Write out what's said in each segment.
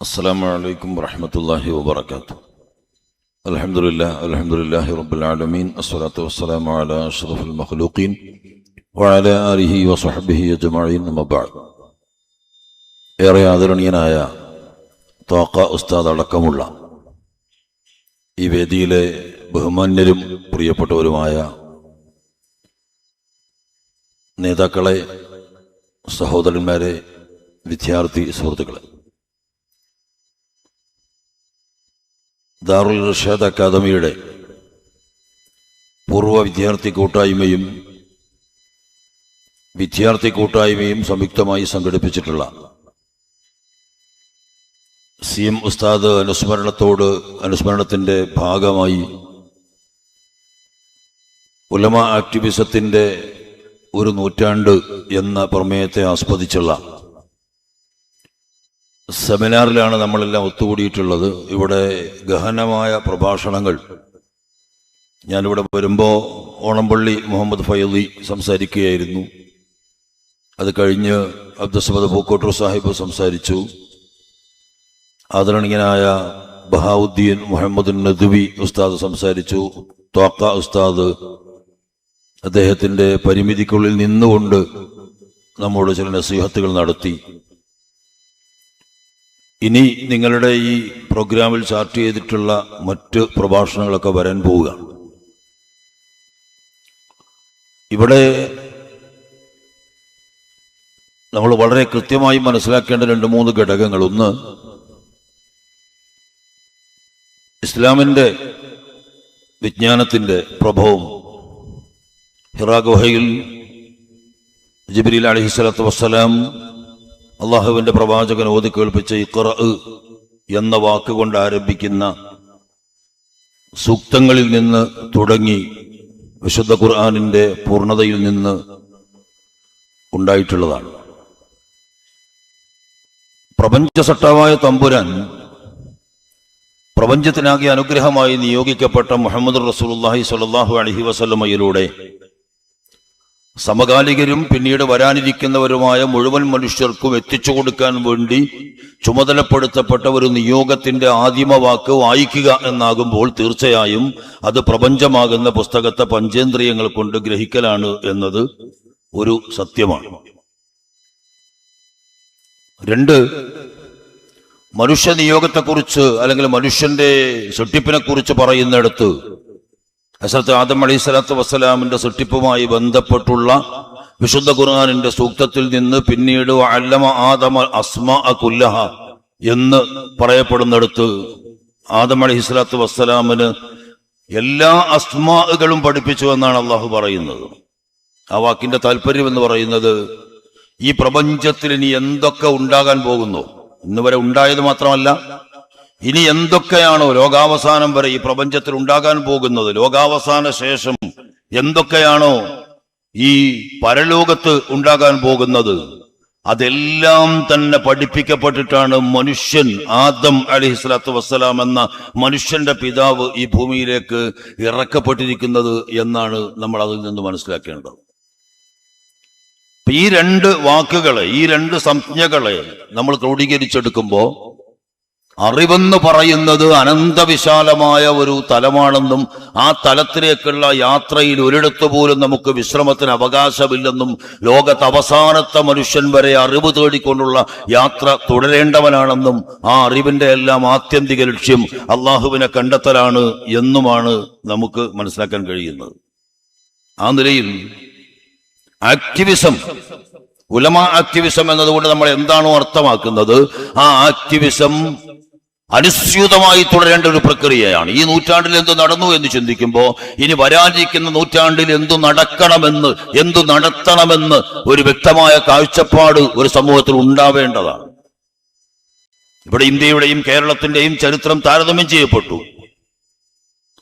السلام عليكم ورحمة الله وبركاته الحمد لله الحمد لله رب العالمين الصلاة والسلام على أشرف المخلوقين وعلى آله وصحبه أجمعين أما بعد ഏറെ ആദരണീയനായ തോക്ക ഉസ്താദ് അടക്കമുള്ള ഈ വേദിയിലെ ബഹുമാന്യരും പ്രിയപ്പെട്ടവരുമായ നേതാക്കളെ സഹോദരന്മാരെ വിദ്യാർത്ഥി സുഹൃത്തുക്കളെ ദാറുൽ റഷാദ് അക്കാദമിയുടെ പൂർവ വിദ്യാർത്ഥി കൂട്ടായ്മയും വിദ്യാർത്ഥി കൂട്ടായ്മയും സംയുക്തമായി സംഘടിപ്പിച്ചിട്ടുള്ള സി എം ഉസ്താദ് അനുസ്മരണത്തോട് അനുസ്മരണത്തിന്റെ ഭാഗമായി ഉലമ ആക്ടിവിസത്തിന്റെ ഒരു നൂറ്റാണ്ട് എന്ന പ്രമേയത്തെ ആസ്പദിച്ചുള്ള സെമിനാറിലാണ് നമ്മളെല്ലാം ഒത്തുകൂടിയിട്ടുള്ളത്. ഇവിടെ ഗഹനമായ പ്രഭാഷണങ്ങൾ. ഞാനിവിടെ വരുമ്പോൾ ഓണംപള്ളി മുഹമ്മദ് ഫയദി സംസാരിക്കുകയായിരുന്നു. അത് കഴിഞ്ഞ് അബ്ദുസമദ് പൂക്കോട്ടൂർ സാഹിബ് സംസാരിച്ചു. ആദരണീയനായ ബഹാവുദ്ദീൻ മുഹമ്മദ് നദുബി ഉസ്താദ് സംസാരിച്ചു. ത്വാക്ക ഉസ്താദ് അദ്ദേഹത്തിന്റെ പരിമിതിക്കുള്ളിൽ നിന്നുകൊണ്ട് നമ്മോട് ചില നസീഹത്തുകൾ നടത്തി. ഇനി നിങ്ങളുടെ ഈ പ്രോഗ്രാമിൽ ചാർട്ട് ചെയ്തിട്ടുള്ള മറ്റ് പ്രഭാഷണങ്ങളൊക്കെ വരാൻ പോവുകയാണ് ഇവിടെ നമ്മൾ വളരെ കൃത്യമായി മനസ്സിലാക്കേണ്ട രണ്ട് മൂന്ന് ഘടകങ്ങൾ. ഒന്ന് ഇസ്ലാമിന്റെ വിജ്ഞാനത്തിന്റെ പ്രഭവം. ഹിറാ ഗുഹയിൽ ജിബ്രീൽ അലഹിസ്വലാത്തു വസ്സലാം അള്ളാഹുവിന്റെ പ്രവാചകൻ ഓതി കേൾപ്പിച്ച ഇഖറ എന്ന വാക്കുകൊണ്ട് ആരംഭിക്കുന്ന സൂക്തങ്ങളിൽ നിന്ന് തുടങ്ങി വിശുദ്ധ ഖുർആാനിന്റെ പൂർണതയിൽ നിന്ന് ഉണ്ടായിട്ടുള്ളതാണ്. പ്രപഞ്ച സട്ടാവായ തമ്പുരാൻ പ്രപഞ്ചത്തിനാകെ അനുഗ്രഹമായി നിയോഗിക്കപ്പെട്ട മുഹമ്മദ് റസൂലുല്ലാഹി സ്വല്ലല്ലാഹു അലഹി വസല്ലമയിലൂടെ സമകാലികരും പിന്നീട് വരാനിരിക്കുന്നവരുമായ മുഴുവൻ മനുഷ്യർക്കും എത്തിച്ചു കൊടുക്കാൻ വേണ്ടി ചുമതലപ്പെടുത്തപ്പെട്ട ഒരു നിയോഗത്തിന്റെ ആദിമ വാക്ക് വായിക്കുക എന്നാകുമ്പോൾ തീർച്ചയായും അത് പ്രപഞ്ചമാകുന്ന പുസ്തകത്തെ പഞ്ചേന്ദ്രിയങ്ങൾ കൊണ്ട് ഗ്രഹിക്കലാണ് എന്നത് ഒരു സത്യമാണ്. രണ്ട് മനുഷ്യ നിയോഗത്തെക്കുറിച്ച് അല്ലെങ്കിൽ മനുഷ്യന്റെ സൃഷ്ടിപ്പിനെ കുറിച്ച് പറയുന്നിടത്ത് ഹസരത്ത് ആദം അലൈഹി സ്വലാത്തു വസ്സലാമിന്റെ സൃഷ്ടിപ്പുമായി ബന്ധപ്പെട്ടുള്ള വിശുദ്ധ ഖുർആാനിന്റെ സൂക്തത്തിൽ നിന്ന് പിന്നീട് അല്ലമ ആദമ അസ്മ കുല്ലഹ എന്ന് പറയപ്പെടുന്നിടത്ത് ആദം അലി സ്വലാത്തു വസ്സലാമിന് എല്ലാ അസ്മാകളും പഠിപ്പിച്ചു എന്നാണ് അള്ളാഹു പറയുന്നത്. ആ വാക്കിന്റെ താല്പര്യം എന്ന് പറയുന്നത് ഈ പ്രപഞ്ചത്തിൽ ഇനി എന്തൊക്കെ ഉണ്ടാകാൻ പോകുന്നു? ഇന്ന് വരെ ഉണ്ടായത് മാത്രമല്ല ഇനി എന്തൊക്കെയാണോ ലോകാവസാനം വരെ ഈ പ്രപഞ്ചത്തിൽ ഉണ്ടാകാൻ പോകുന്നത്? ലോകാവസാന ശേഷം എന്തൊക്കെയാണോ ഈ പരലോകത്ത് ഉണ്ടാകാൻ പോകുന്നത്? അതെല്ലാം തന്നെ പഠിപ്പിക്കപ്പെട്ടിട്ടാണ് മനുഷ്യൻ ആദം അലി സ്വലാത്തു വസ്സലാം എന്ന മനുഷ്യന്റെ പിതാവ് ഈ ഭൂമിയിലേക്ക് ഇറക്കപ്പെട്ടിരിക്കുന്നത് എന്നാണ് നമ്മൾ അതിൽ നിന്ന് മനസ്സിലാക്കേണ്ടത്. ഈ രണ്ട് വാക്കുകളെ ഈ രണ്ട് സംജ്ഞകളെ നമ്മൾ ക്രോഡീകരിച്ചെടുക്കുമ്പോൾ അറിവെന്ന് പറയുന്നത് അനന്തവിശാലമായ ഒരു തലമാണെന്നും ആ തലത്തിലേക്കുള്ള യാത്രയിൽ ഒരിടത്തു പോലും നമുക്ക് വിശ്രമത്തിന് അവകാശമില്ലെന്നും ലോകത്ത് അവസാനത്തെ മനുഷ്യൻ വരെ അറിവ് തേടിക്കൊണ്ടുള്ള യാത്ര തുടരേണ്ടവനാണെന്നും ആ അറിവിന്റെ എല്ലാം ആത്യന്തിക ലക്ഷ്യം അള്ളാഹുവിനെ കണ്ടെത്തലാണ് എന്നുമാണ് നമുക്ക് മനസ്സിലാക്കാൻ കഴിയുന്നത്. ആ നിലയിൽ ആക്ടിവിസം ഉലമ ആക്ടിവിസം എന്നതുകൊണ്ട് നമ്മൾ എന്താണോ അർത്ഥമാക്കുന്നത്? ആ ആക്ടിവിസം അനുസ്യൂതമായി തുടരേണ്ട ഒരു പ്രക്രിയയാണ്. ഈ നൂറ്റാണ്ടിൽ എന്തു നടന്നു എന്ന് ചിന്തിക്കുമ്പോൾ ഇനി വരാനിരിക്കുന്ന നൂറ്റാണ്ടിൽ എന്തു നടക്കണമെന്ന് എന്തു നടത്തണമെന്ന് ഒരു വ്യക്തമായ കാഴ്ചപ്പാട് ഒരു സമൂഹത്തിൽ ഉണ്ടാവേണ്ടതാണ്. ഇവിടെ ഇന്ത്യയുടെയും കേരളത്തിന്റെയും ചരിത്രം താരതമ്യം ചെയ്യപ്പെട്ടു.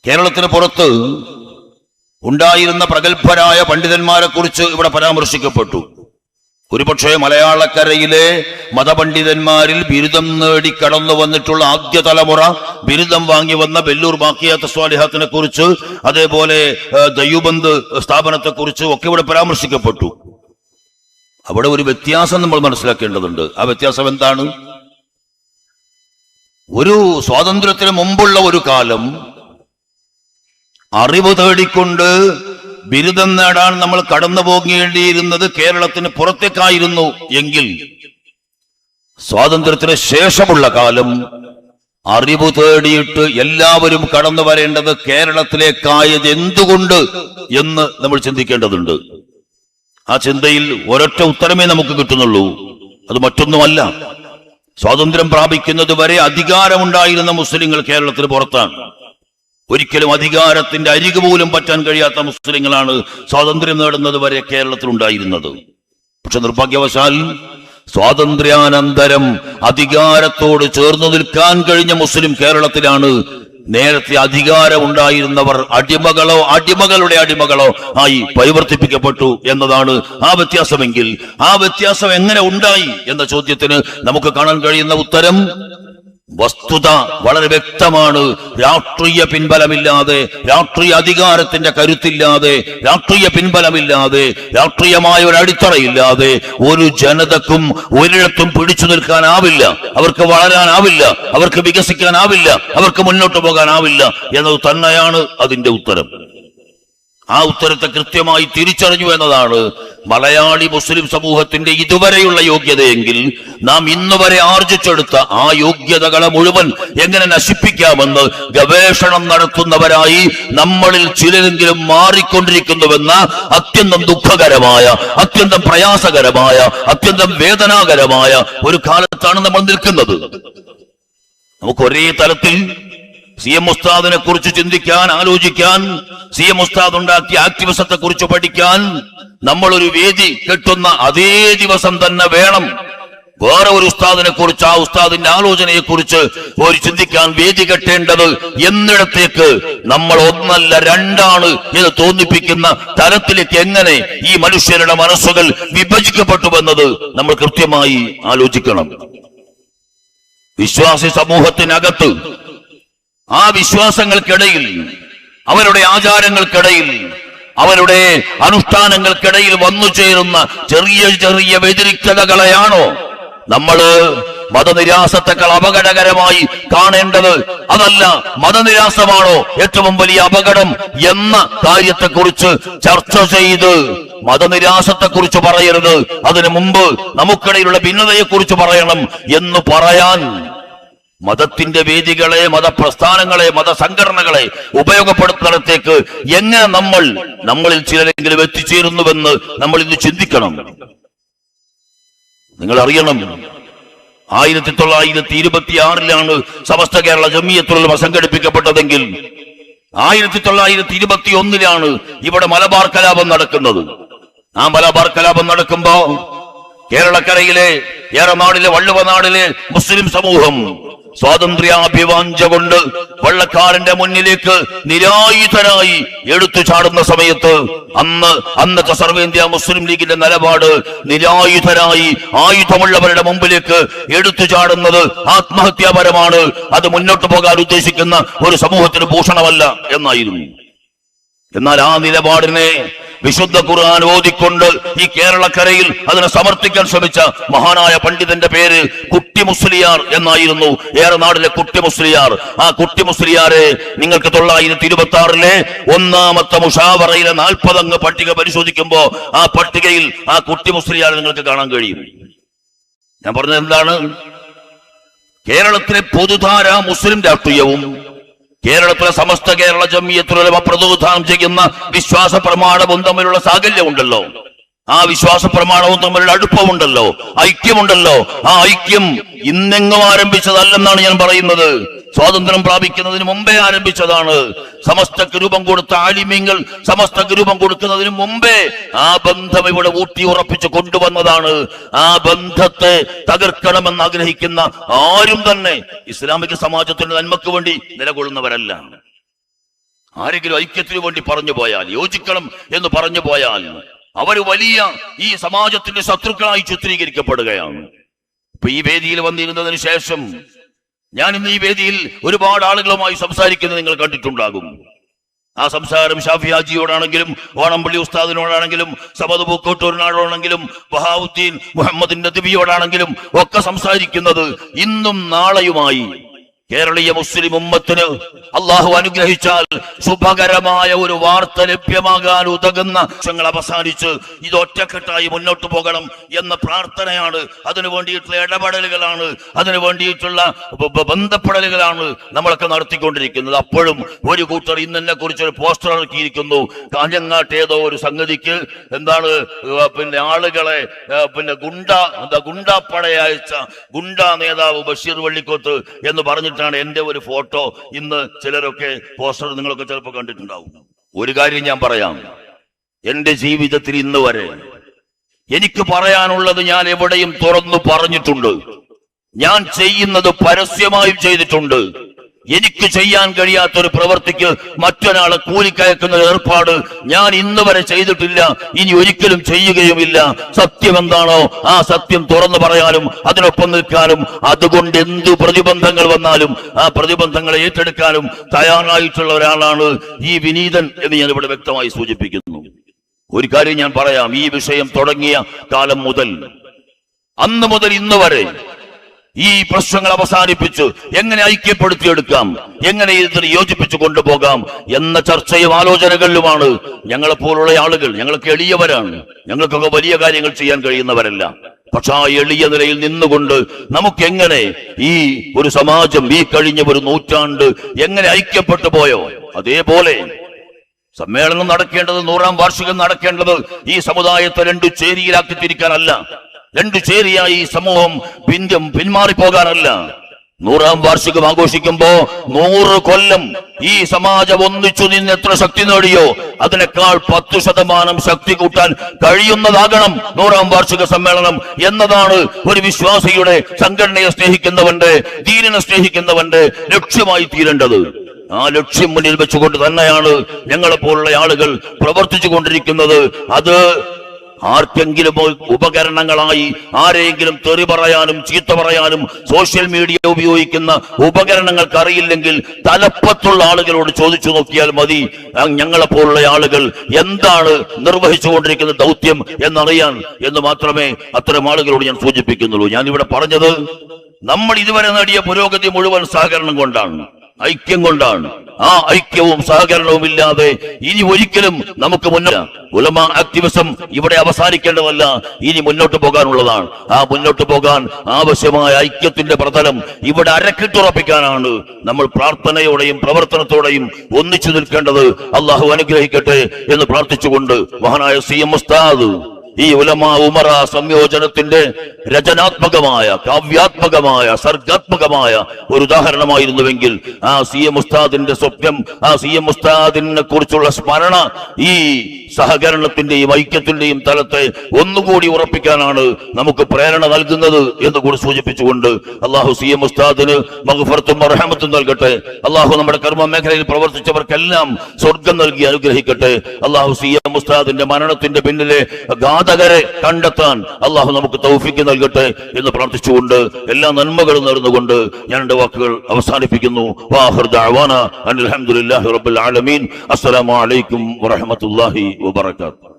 കേരളത്തിന് പുറത്ത് ഉണ്ടായിരുന്ന പ്രഗത്ഭരായ പണ്ഡിതന്മാരെ കുറിച്ച് ഇവിടെ പരാമർശിക്കപ്പെട്ടു. ഒരുപക്ഷെ മലയാളക്കരയിലെ മതപണ്ഡിതന്മാരിൽ ബിരുദം നേടി കടന്നു വന്നിട്ടുള്ള ആദ്യ തലമുറ ബിരുദം വാങ്ങി വന്ന ബെല്ലൂർ ബാക്കിയാത്ത സ്വാലിഹത്തിനെ കുറിച്ച് അതേപോലെ ഏഹ്, ദയ്യുബന്ദ് സ്ഥാപനത്തെ കുറിച്ച് ഒക്കെ ഇവിടെ പരാമർശിക്കപ്പെട്ടു. അവിടെ ഒരു വ്യത്യാസം നമ്മൾ മനസ്സിലാക്കേണ്ടതുണ്ട്. ആ വ്യത്യാസം എന്താണ്? ഒരു സ്വാതന്ത്ര്യത്തിന് മുമ്പുള്ള ഒരു കാലം അറിവ് തേടിക്കൊണ്ട് ബിരുദം നേടാൻ നമ്മൾ കടന്നു പോകേണ്ടിയിരുന്നത് കേരളത്തിന് പുറത്തേക്കായിരുന്നു എങ്കിൽ സ്വാതന്ത്ര്യത്തിന് ശേഷമുള്ള കാലം അറിവ് തേടിയിട്ട് എല്ലാവരും കടന്നു വരേണ്ടത് കേരളത്തിലേക്കായത് എന്തുകൊണ്ട് എന്ന് നമ്മൾ ചിന്തിക്കേണ്ടതുണ്ട്. ആ ചിന്തയിൽ ഒരൊറ്റ ഉത്തരമേ നമുക്ക് കിട്ടുന്നുള്ളൂ. അത് മറ്റൊന്നുമല്ല. സ്വാതന്ത്ര്യം പ്രാപിക്കുന്നത് വരെ അധികാരമുണ്ടായിരുന്ന മുസ്ലിങ്ങൾ കേരളത്തിന് പുറത്താണ്. ഒരിക്കലും അധികാരത്തിന്റെ അരികു പോലും പറ്റാൻ കഴിയാത്ത മുസ്ലിങ്ങളാണ് സ്വാതന്ത്ര്യം നേടുന്നത് വരെ കേരളത്തിലുണ്ടായിരുന്നത്. പക്ഷെ നിർഭാഗ്യവശാൽ സ്വാതന്ത്ര്യാനന്തരം അധികാരത്തോട് ചേർന്നു നിൽക്കാൻ കഴിഞ്ഞ മുസ്ലിം കേരളത്തിലാണ് നേരത്തെ അധികാരമുണ്ടായിരുന്നവർ അടിമകളോ അടിമകളുടെ അടിമകളോ ആയി പരിവർത്തിപ്പിക്കപ്പെട്ടു എന്നതാണ് ആ വ്യത്യാസമെങ്കിൽ ആ വ്യത്യാസം എങ്ങനെ ഉണ്ടായി എന്ന ചോദ്യത്തിന് നമുക്ക് കാണാൻ കഴിയുന്ന ഉത്തരം വസ്തുത വളരെ വ്യക്തമാണ്. രാഷ്ട്രീയ പിൻബലമില്ലാതെ രാഷ്ട്രീയ അധികാരത്തിന്റെ കരുത്തില്ലാതെ രാഷ്ട്രീയ പിൻബലമില്ലാതെ രാഷ്ട്രീയമായ ഒരു അടിത്തറയില്ലാതെ ഒരു ജനതക്കും ഒരിടത്തും പിടിച്ചു നിൽക്കാനാവില്ല. അവർക്ക് വളരാനാവില്ല അവർക്ക് വികസിക്കാനാവില്ല അവർക്ക് മുന്നോട്ട് പോകാനാവില്ല എന്നത് തന്നെയാണ് അതിന്റെ ഉത്തരം. ആ ഉത്തരത്തെ കൃത്യമായി തിരിച്ചറിഞ്ഞു എന്നതാണ് മലയാളി മുസ്ലിം സമൂഹത്തിന്റെ ഇതുവരെയുള്ള യോഗ്യതയെങ്കിൽ നാം ഇന്ന് വരെ ആർജിച്ചെടുത്ത ആ യോഗ്യതകളെ മുഴുവൻ എങ്ങനെ നശിപ്പിക്കാമെന്ന് ഗവേഷണം നടത്തുന്നവരായി നമ്മളിൽ ചിലരെങ്കിലും മാറിക്കൊണ്ടിരിക്കുന്നുവെന്ന അത്യന്തം ദുഃഖകരമായ അത്യന്തം പ്രയാസകരമായ അത്യന്തം വേദനാകരമായ ഒരു കാലത്താണ് നമ്മൾ നിൽക്കുന്നത്. നമുക്ക് ഒരേ തലത്തിൽ സി എം ഉസ്താദിനെ കുറിച്ച് ചിന്തിക്കാൻ ആലോചിക്കാൻ സി എം ഉസ്താദ് ഉണ്ടാക്കിയ ആക്ടിവിസത്തെ കുറിച്ച് പഠിക്കാൻ നമ്മൾ ഒരു വേദി കെട്ടുന്ന അതേ ദിവസം തന്നെ വേണം. വേറെ ഒരു ഉസ്താദിനെ കുറിച്ച് ആ ഉസ്താദിന്റെ ആലോചനയെ കുറിച്ച് ഒരു ചിന്തിക്കാൻ വേദി കെട്ടേണ്ടത് എന്നിടത്തേക്ക് നമ്മൾ ഒന്നല്ല രണ്ടാണ് എന്ന് തോന്നിപ്പിക്കുന്ന തരത്തിലേക്ക് എങ്ങനെ ഈ മനുഷ്യരുടെ മനസ്സുകൾ വിഭജിക്കപ്പെട്ടുവെന്നത് നമ്മൾ കൃത്യമായി ആലോചിക്കണം. വിശ്വാസി സമൂഹത്തിനകത്ത് ആ വിശ്വാസങ്ങൾക്കിടയിൽ അവരുടെ ആചാരങ്ങൾക്കിടയിൽ അവരുടെ അനുഷ്ഠാനങ്ങൾക്കിടയിൽ വന്നു ചേരുന്ന ചെറിയ ചെറിയ വ്യതിരിക്തതകളെയാണോ നമ്മൾ മതനിരാസത്തെക്കാൾ അപകടകരമായി കാണേണ്ടത്? അതല്ല മതനിരാസമാണോ ഏറ്റവും വലിയ അപകടം എന്ന കാര്യത്തെക്കുറിച്ച് ചർച്ച ചെയ്ത് മതനിരാസത്തെക്കുറിച്ച് പറയരുത്. അതിനു മുമ്പ് നമുക്കിടയിലുള്ള ഭിന്നതയെക്കുറിച്ച് പറയണം എന്ന് പറയാൻ മതത്തിന്റെ വേദികളെ മതപ്രസ്ഥാനങ്ങളെ മതസംഘടനകളെ ഉപയോഗപ്പെടുത്തുന്നിടത്തേക്ക് എങ്ങനെ നമ്മൾ നമ്മളിൽ ചിലരെങ്കിലും എത്തിച്ചേരുന്നുവെന്ന് നമ്മൾ ഇന്ന് ചിന്തിക്കണം. നിങ്ങൾ അറിയണം ആയിരത്തി തൊള്ളായിരത്തി ഇരുപത്തി ആറിലാണ് സമസ്ത കേരള ജമിയത്തുള്ള സംഘടിപ്പിക്കപ്പെട്ടതെങ്കിൽ ആയിരത്തി തൊള്ളായിരത്തി ഇരുപത്തി ഒന്നിലാണ് ഇവിടെ മലബാർ കലാപം നടക്കുന്നത്. ആ മലബാർ കലാപം നടക്കുമ്പോ കേരളക്കരയിലെ ഏറനാടിലെ വള്ളുവനാടിലെ മുസ്ലിം സമൂഹം സ്വാതന്ത്ര്യാഭിവാഞ്ച കൊണ്ട് വള്ളക്കാരന്റെ മുന്നിലേക്ക് നിരായുധനായി എടുത്തു ചാടുന്ന സമയത്ത് അന്ന് അന്നത്തെ സർവേന്ത്യ മുസ്ലിം ലീഗിന്റെ നിലപാട് നിരായുധനായി ആയുധമുള്ളവരുടെ മുമ്പിലേക്ക് എടുത്തു ചാടുന്നത് ആത്മഹത്യാപരമാണ്. അത് മുന്നോട്ട് പോകാൻ ഉദ്ദേശിക്കുന്ന ഒരു സമൂഹത്തിന് ഭൂഷണമല്ല എന്നായിരുന്നു. എന്നാൽ ആ നിലപാടിനെ വിശുദ്ധ ഖുർആൻ ഓതിക്കൊണ്ട് ഈ കേരളക്കരയിൽ അതിനെ സമർത്ഥിക്കാൻ ശ്രമിച്ച മഹാനായ പണ്ഡിതന്റെ പേര് കുട്ടി മുസ്ലിയാർ എന്നായിരുന്നു. ഏറെ നാടിലെ കുട്ടി മുസ്ലിയാർ. ആ കുട്ടി മുസ്ലിയാരെ നിങ്ങൾക്ക് തൊള്ളായിരത്തി ഇരുപത്തി ആറിലെ ഒന്നാമത്തെ മുഷാവറയിലെ നാൽപ്പതംഗ പട്ടിക പരിശോധിക്കുമ്പോ ആ പട്ടികയിൽ ആ കുട്ടി മുസ്ലിയാർ നിങ്ങൾക്ക് കാണാൻ കഴിയും. ഞാൻ പറഞ്ഞത് എന്താണ്? കേരളത്തിലെ പൊതുധാര മുസ്ലിം രാഷ്ട്രീയവും കേരളത്തിലെ സമസ്ത കേരള ജമിയത്തുലമ പ്രതിനിധാനം ചെയ്യുന്ന വിശ്വാസ പ്രമാണവും തമ്മിലുള്ള സാകല്യമുണ്ടല്ലോ. ആ വിശ്വാസ പ്രമാണവും തമ്മിലുള്ള അടുപ്പമുണ്ടല്ലോ ഐക്യമുണ്ടല്ലോ. ആ ഐക്യം ഇന്നെങ്ങും ആരംഭിച്ചതല്ലെന്നാണ് ഞാൻ പറയുന്നത്. സ്വാതന്ത്ര്യം പ്രാപിക്കുന്നതിന് മുമ്പേ ആരംഭിച്ചതാണ്. സമസ്തക്ക് രൂപം കൊടുത്ത ആലിമ്യങ്ങൾ സമസ്തക്ക് രൂപം കൊടുക്കുന്നതിന് മുമ്പേ ആ ബന്ധം ഇവിടെ ഊട്ടി ഉറപ്പിച്ച് കൊണ്ടുവന്നതാണ്. ആ ബന്ധത്തെ തകർക്കണമെന്ന് ആഗ്രഹിക്കുന്ന ആരും തന്നെ ഇസ്ലാമിക സമാജത്തിന്റെ നന്മക്ക് വേണ്ടി നിലകൊള്ളുന്നവരല്ല. ആരെങ്കിലും ഐക്യത്തിനു വേണ്ടി പറഞ്ഞു പോയാൽ യോജിക്കണം എന്ന് പറഞ്ഞു പോയാൽ അവർ വലിയ ഈ സമാജത്തിന്റെ ശത്രുക്കളായി ചിത്രീകരിക്കപ്പെടുകയാണ്. ഇപ്പൊ ഈ വേദിയിൽ വന്നിരുന്നതിന് ശേഷം ഞാൻ ഇന്ന് ഈ വേദിയിൽ ഒരുപാട് ആളുകളുമായി സംസാരിക്കുന്നത് നിങ്ങൾ കണ്ടിട്ടുണ്ടാകും. ആ സംസാരം ഷാഫിയാജിയോടാണെങ്കിലും ഓണംപള്ളി ഉസ്താദിനോടാണെങ്കിലും സബദ് പൂക്കോട്ടൂരിനോടാണെങ്കിലും ബഹാവുദ്ദീൻ മുഹമ്മദ് നദിബിയോടാണെങ്കിലും ഒക്കെ സംസാരിക്കുന്നത് ഇന്നും നാളെയുമായി കേരളീയ മുസ്ലിം ഉമ്മത്തിന് അള്ളാഹു അനുഗ്രഹിച്ചാൽ ശുഭകരമായ ഒരു വാർത്ത ലഭ്യമാകാൻ ഉതകുന്ന ഞങ്ങൾ അവസാനിച്ച് ഇത് ഒറ്റക്കെട്ടായി മുന്നോട്ട് പോകണം എന്ന പ്രാർത്ഥനയാണ്. അതിനു വേണ്ടിയിട്ടുള്ള ഇടപെടലുകളാണ് അതിനു വേണ്ടിയിട്ടുള്ള ബന്ധപ്പെടലുകളാണ് നമ്മളൊക്കെ നടത്തിക്കൊണ്ടിരിക്കുന്നത്. അപ്പോഴും ഒരു കൂട്ടർ ഇന്നെ കുറിച്ച് ഒരു പോസ്റ്റർ ഇറക്കിയിരിക്കുന്നു. കാഞ്ഞങ്ങാട്ട് ഏതോ ഒരു സംഗതിക്ക് എന്താണ് പിന്നെ ആളുകളെ പിന്നെ ഗുണ്ട എന്താ ഗുണ്ടാപ്പടയെ അയച്ച ഗുണ്ട നേതാവ് ബഷീർ വള്ളിക്കോത്ത് എന്ന് പറഞ്ഞിട്ടാണ് എന്റെ ഒരു ഫോട്ടോ ഇന്ന് ചിലരൊക്കെ പോസ്റ്റർ നിങ്ങളൊക്കെ ചിലപ്പോൾ കണ്ടിട്ടുണ്ടാവും. ഒരു കാര്യം ഞാൻ പറയാം. എന്റെ ജീവിതത്തിൽ ഇന്ന് വരെ എനിക്ക് പറയാനുള്ളത് ഞാൻ എവിടെയും തുറന്നു പറഞ്ഞിട്ടുണ്ട്. ഞാൻ ചെയ്യുന്നത് പരസ്യമായും ചെയ്തിട്ടുണ്ട്. എനിക്ക് ചെയ്യാൻ കഴിയാത്ത ഒരു പ്രവൃത്തിക്ക് മറ്റൊരാളെ കൂലിക്കയക്കുന്ന ഏർപ്പാട് ഞാൻ ഇന്ന് വരെ ചെയ്തിട്ടില്ല. ഇനി ഒരിക്കലും ചെയ്യുകയുമില്ല. സത്യം എന്താണോ ആ സത്യം തുറന്നു പറയാനും അതിനൊപ്പം നിൽക്കാനും അതുകൊണ്ട് എന്തു പ്രതിബന്ധങ്ങൾ വന്നാലും ആ പ്രതിബന്ധങ്ങളെ ഏറ്റെടുക്കാനും തയ്യാറായിട്ടുള്ള ഒരാളാണ് ഈ വിനീതൻ എന്ന് ഞാൻ ഇവിടെ വ്യക്തമായി സൂചിപ്പിക്കുന്നു. ഒരു കാര്യം ഞാൻ പറയാം. ഈ വിഷയം തുടങ്ങിയ കാലം മുതൽ അന്ന് മുതൽ ഇന്ന് വരെ ഈ പ്രശ്നങ്ങൾ അവസാനിപ്പിച്ച് എങ്ങനെ ഐക്യപ്പെടുത്തിയെടുക്കാം? എങ്ങനെ ഇതിന് യോജിപ്പിച്ചു കൊണ്ടുപോകാം? എന്ന ചർച്ചയും ആലോചനകളിലുമാണ് ഞങ്ങളെ പോലുള്ള ആളുകൾ. ഞങ്ങൾക്ക് എളിയവരാണ്. ഞങ്ങൾക്കൊക്കെ വലിയ കാര്യങ്ങൾ ചെയ്യാൻ കഴിയുന്നവരല്ല. പക്ഷെ ആ എളിയ നിലയിൽ നിന്നുകൊണ്ട് നമുക്ക് എങ്ങനെ ഈ ഒരു സമാജം ഈ കഴിഞ്ഞ ഒരു നൂറ്റാണ്ട് എങ്ങനെ ഐക്യപ്പെട്ടു പോയോ? അതേപോലെ സമ്മേളനം നടക്കേണ്ടത് നൂറാം വാർഷികം നടക്കേണ്ടത് ഈ സമുദായത്തെ രണ്ട് ചേരിയിലാക്കി തിരിക്കാനല്ല. രണ്ട് ചേരിയായി സമൂഹം പിന്തും പിന്മാറിപ്പോകാനല്ല. നൂറാം വാർഷികം ആഘോഷിക്കുമ്പോ നൂറ് കൊല്ലം ഈ സമാജം ഒന്നിച്ചു നിന്ന് എത്ര ശക്തി നേടിയോ അതിനേക്കാൾ പത്തു ശതമാനം ശക്തി കൂട്ടാൻ കഴിയുന്നതാകണം നൂറാം വാർഷിക സമ്മേളനം എന്നതാണ് ഒരു വിശ്വാസിയുടെ സംഘടനയെ സ്നേഹിക്കുന്നവന്റെ ദീനിനെ സ്നേഹിക്കുന്നവന്റെ ലക്ഷ്യമായി തീരേണ്ടത്. ആ ലക്ഷ്യം മുന്നിൽ വെച്ചുകൊണ്ട് തന്നെയാണ് ഞങ്ങളെ പോലുള്ള ആളുകൾ പ്രവർത്തിച്ചു കൊണ്ടിരിക്കുന്നത്. അത് ആർക്കെങ്കിലും ഉപകരണങ്ങളായി ആരെങ്കിലും തെറി പറയാനും ചീത്ത പറയാനും സോഷ്യൽ മീഡിയ ഉപയോഗിക്കുന്ന ഉപകരണങ്ങൾക്ക് അറിയില്ലെങ്കിൽ തലപ്പത്തുള്ള ആളുകളോട് ചോദിച്ചു നോക്കിയാൽ മതി. ഞങ്ങളെപ്പോലുള്ള ഞങ്ങളെ പോലുള്ള ആളുകൾ എന്താണ് നിർവഹിച്ചുകൊണ്ടിരിക്കുന്ന ദൗത്യം എന്നറിയാൻ എന്ന് മാത്രമേ അത്തരം ആളുകളോട് ഞാൻ സൂചിപ്പിക്കുന്നുള്ളൂ. ഞാൻ ഇവിടെ പറഞ്ഞത് നമ്മൾ ഇതുവരെ നേടിയ പുരോഗതി മുഴുവൻ സഹകരണം കൊണ്ടാണ്. ഐക്യം കൊണ്ടാണ്. ആ ഐക്യവും സഹകരണവും ഇല്ലാതെ ഇനി ഒരിക്കലും നമുക്ക് മുന്നോട്ട് ഉലമ ആക്ടിവിസം ഇവിടെ അവസാനിക്കേണ്ടതല്ല. ഇനി മുന്നോട്ട് പോകാനുള്ളതാണ്. ആ മുന്നോട്ട് പോകാൻ ആവശ്യമായ ഐക്യത്തിന്റെ പ്രതലം ഇവിടെ അരക്കിട്ടുറപ്പിക്കാനാണ് നമ്മൾ പ്രാർത്ഥനയോടെയും പ്രവർത്തനത്തോടെയും ഒന്നിച്ചു നിൽക്കേണ്ടത്. അള്ളാഹു അനുഗ്രഹിക്കട്ടെ എന്ന് പ്രാർത്ഥിച്ചുകൊണ്ട് മഹാനായ സി എം ഉസ്താദ് ഈ ഉലമാ ഉമറ സംയോജനത്തിന്റെ രചനാത്മകമായ കാവ്യാത്മകമായ സർഗാത്മകമായ ഒരു ഉദാഹരണമായിരുന്നുവെങ്കിൽ ആ സി എം ഉസ്താദിന്റെ സ്വപ്നം ആ സി എം ഉസ്താദിനെ കുറിച്ചുള്ള സ്മരണ ഈ സഹകരണത്തിന്റെയും ഐക്യത്തിന്റെയും തലത്തെ ഒന്നുകൂടി ഉറപ്പിക്കാനാണ് നമുക്ക് പ്രേരണ നൽകുന്നത് എന്ന് കൂടി സൂചിപ്പിച്ചുകൊണ്ട് അള്ളാഹു സി എം ഉസ്താദിന് മഹുഫർത്തും റഹമത്തും നൽകട്ടെ. അള്ളാഹു നമ്മുടെ കർമ്മ മേഖലയിൽ പ്രവർത്തിച്ചവർക്കെല്ലാം സ്വർഗം നൽകി അനുഗ്രഹിക്കട്ടെ. അള്ളാഹു സി എം ഉസ്താദിന്റെ മരണത്തിന്റെ പിന്നിലെ ഘാതകരെ കണ്ടെത്താൻ അള്ളാഹു നമുക്ക് തൗഫിക്ക് നൽകട്ടെ എന്ന് പ്രാർത്ഥിച്ചുകൊണ്ട് എല്ലാ നന്മകളും നേർന്നുകൊണ്ട് ഞാൻ എന്റെ വാക്കുകൾ അവസാനിപ്പിക്കുന്നു. അനിൽ റബ്ബിൽ ആലമീൻ. അസ്സലാമു അലൈക്കും വറഹ്മത്തുള്ളാഹി വബറകാതുഹു.